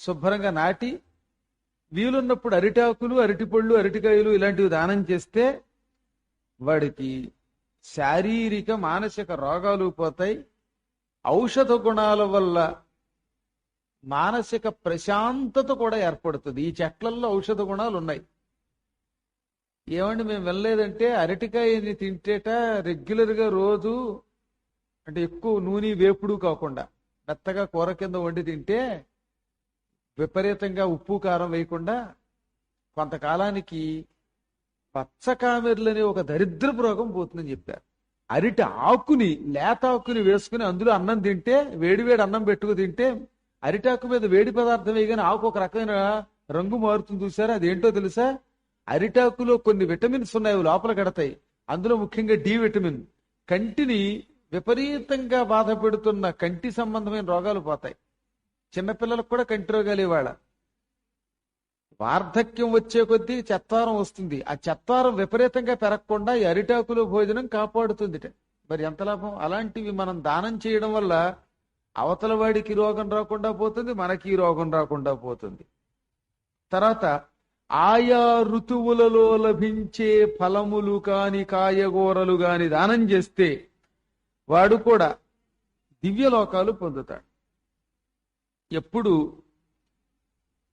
శుభ్రంగా నాటి వీలున్నప్పుడు అరిటాకులు అరటిపళ్ళు అరటికాయలు ఇలాంటివి దానం చేస్తే వాడికి శారీరక మానసిక రోగాలు పోతాయి. ఔషధ గుణాల వల్ల మానసిక ప్రశాంతత కూడా ఏర్పడుతుంది. ఈ చెట్లల్లో ఔషధ గుణాలు ఉన్నాయి. ఏమండి మేము వెళ్ళలేదంటే అరటికాయని తింటేట రెగ్యులర్గా రోజు అంటే ఎక్కువ నూనె వేపుడు కాకుండా మెత్తగా కూర కింద వండి తింటే విపరీతంగా ఉప్పు కారం వేయకుండా కొంతకాలానికి పచ్చకామెర్లని అనే ఒక దరిద్రపు రోగం పోతుందని చెప్పారు. అరిటి ఆకుని లేత ఆకుని వేసుకుని అందులో అన్నం తింటే వేడివేడి అన్నం పెట్టుకు తింటే అరిటాకు మీద వేడి పదార్థం వేయగానే ఆకు ఒక రకమైన రంగు మారుతుంది చూసారా? అదేంటో తెలుసా? అరిటాకులో కొన్ని విటమిన్స్ ఉన్నాయి లోపల కడతాయి. అందులో ముఖ్యంగా డి విటమిన్. కంటిని విపరీతంగా బాధ పెడుతున్న కంటి సంబంధమైన రోగాలు పోతాయి. చిన్నపిల్లలకు కూడా కంటి రోగాలు ఇవాళ. వార్ధక్యం వచ్చే కొద్దీ చెత్తారం వస్తుంది. ఆ చెత్తారం విపరీతంగా పెరగకుండా ఈ అరిటాకులో భోజనం కాపాడుతుంది మరి ఎంత లాభం? అలాంటివి మనం దానం చేయడం వల్ల అవతల వాడికి రోగం రాకుండా పోతుంది మనకి రోగం రాకుండా పోతుంది. తర్వాత ఆయా ఋతువులలో లభించే ఫలములు కాని కాయగూరలు కాని దానం చేస్తే వాడు కూడా దివ్యలోకాలు పొందుతాడు. ఎప్పుడు